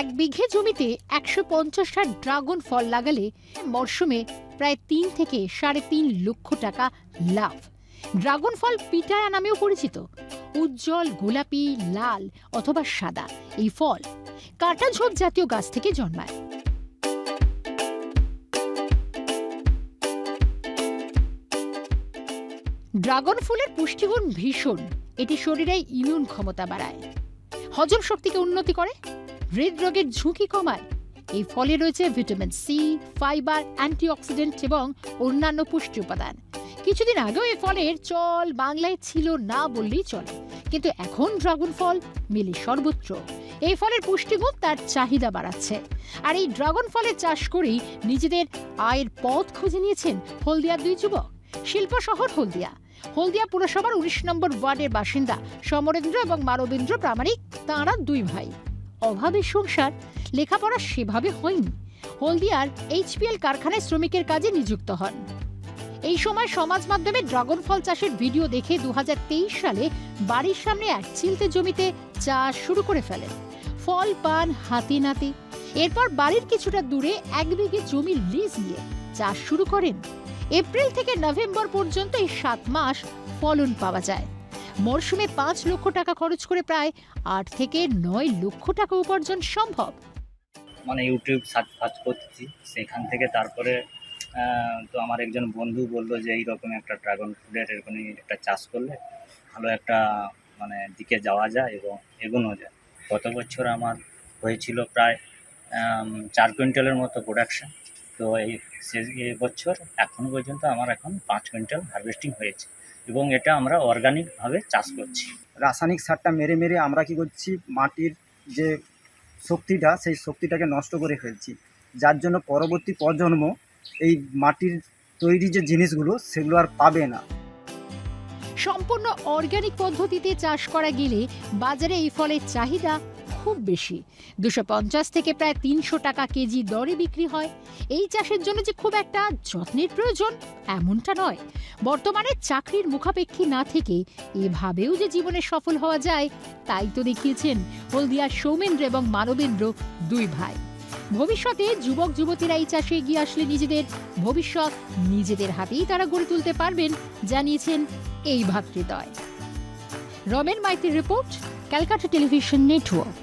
এক বিঘে জমিতে একশো পঞ্চাশটা ড্রাগন ফল লাগালে মরশুমে প্রায় তিন থেকে সাড়ে তিন লক্ষ টাকা লাভ। ড্রাগন ফল পিটায়া নামেও পরিচিত। উজ্জ্বল, গোলাপি, লাল অথবা সাদা এই ফল কাঁটা ঝোপ জাতীয় গাছ থেকে জন্মায়। ড্রাগন ফুলের পুষ্টিগুণ ভীষণ। এটি শরীরে ইমিউন ক্ষমতা বাড়ায়। হজম শক্তিকে উন্নতি করে। হৃদরোগের ঝুঁকি কমায়। এই ফলে রয়েছে ভিটামিন সি, ফাইবার, অ্যান্টিঅক্সিডেন্ট এবং অন্যান্য পুষ্টি উপাদান। কিছুদিন আগেও এই ফলের চল বাংলায় ছিল না বললেই চলে। কিন্তু এখন ড্রাগন ফল মিলে সর্বত্র। এই ফলের পুষ্টিগুণ তার চাহিদা বাড়াচ্ছে। আর এই ড্রাগন ফলের চাষ করেই নিজেদের আয়ের পথ খুঁজে নিয়েছেন হলদিয়ার দুই যুবক। শিল্প শহর হলদিয়া। হলদিয়া পুরসভার উনিশ নম্বর ওয়ার্ডের বাসিন্দা সমরেন্দ্র এবং মানবেন্দ্র প্রামাণিক, তাঁরা দুই ভাই। অভাবের সংসার, লেখাপড়া সেভাবে হয়নি। হলদিয়ার এইচপিএল কারখানায় শ্রমিকের কাজে নিযুক্ত হন। এই সময় সমাজ মাধ্যমে ড্রাগন ফল চাষের ভিডিও দেখে দু হাজার তেইশ সালে বাড়ির সামনে এক চিলতে জমিতে চাষ শুরু করে ফেলেন। ফল, পান, হাতে, নাতে। এরপর বাড়ির কিছুটা দূরে এক বিঘে জমি লিজ নিয়ে চাষ শুরু করেন। এপ্রিল থেকে নভেম্বর পর্যন্ত এই সাত মাস ফলন পাওয়া যায়। মরশুমে পাঁচ লক্ষ টাকা খরচ করে প্রায় আট থেকে নয় লক্ষ টাকা উপার্জন সম্ভব। মানে ইউটিউব সার্চ ফার্চ করছি সেখান থেকে তারপরে তো আমার একজন বন্ধু বলল যে এইরকম একটা ড্রাগন ফ্রুটের এরকম একটা চাষ করলে ভালো একটা মানে দিকে যাওয়া যায় এবং এগোনো যায়। গত বছর আমার হয়েছিল প্রায় চার কুইন্টালের মতো প্রোডাকশন তো এই শেষ বছর এখনও পর্যন্ত আমার এখন পাঁচ কুইন্টাল হারভেস্টিং হয়েছে এবং এটা আমরা অর্গানিকভাবে চাষ করছি। রাসায়নিক সারটা মেরে মেরে আমরা কি করছি মাটির যে শক্তিটা সেই শক্তিটাকে নষ্ট করে ফেলছি। যার জন্য পরবর্তী প্রজন্ম এই মাটির তৈরি যে জিনিসগুলো সেগুলো আর পাবে না। সম্পূর্ণ অর্গানিক পদ্ধতিতে চাষ করা গেলে বাজারে এই ফলের চাহিদা খুব বেশি। দুশো থেকে প্রায় তিনশো টাকা কেজি দরে বিক্রি হয়। এই চাষের জন্য যে খুব একটা যত্নের প্রয়োজন, এমনটা নয়। বর্তমানে চাকরির মুখাপেক্ষী না থেকে এভাবেও যে জীবনে সফল হওয়া যায়, তাই তো দেখিয়েছেন হলদিয়ার সৌমেন্দ্র এবং মানবেন্দ্র দুই ভাই। ভবিষ্যতে যুবক, যুবতীরা এই চাষে এগিয়ে আসলে নিজেদের ভবিষ্যৎ নিজেদের হাতেই তারা গড়ে তুলতে পারবেন, জানিয়েছেন এই ভাতৃদ্বয়। রমেন মাইতির রিপোর্ট। Calcutta television network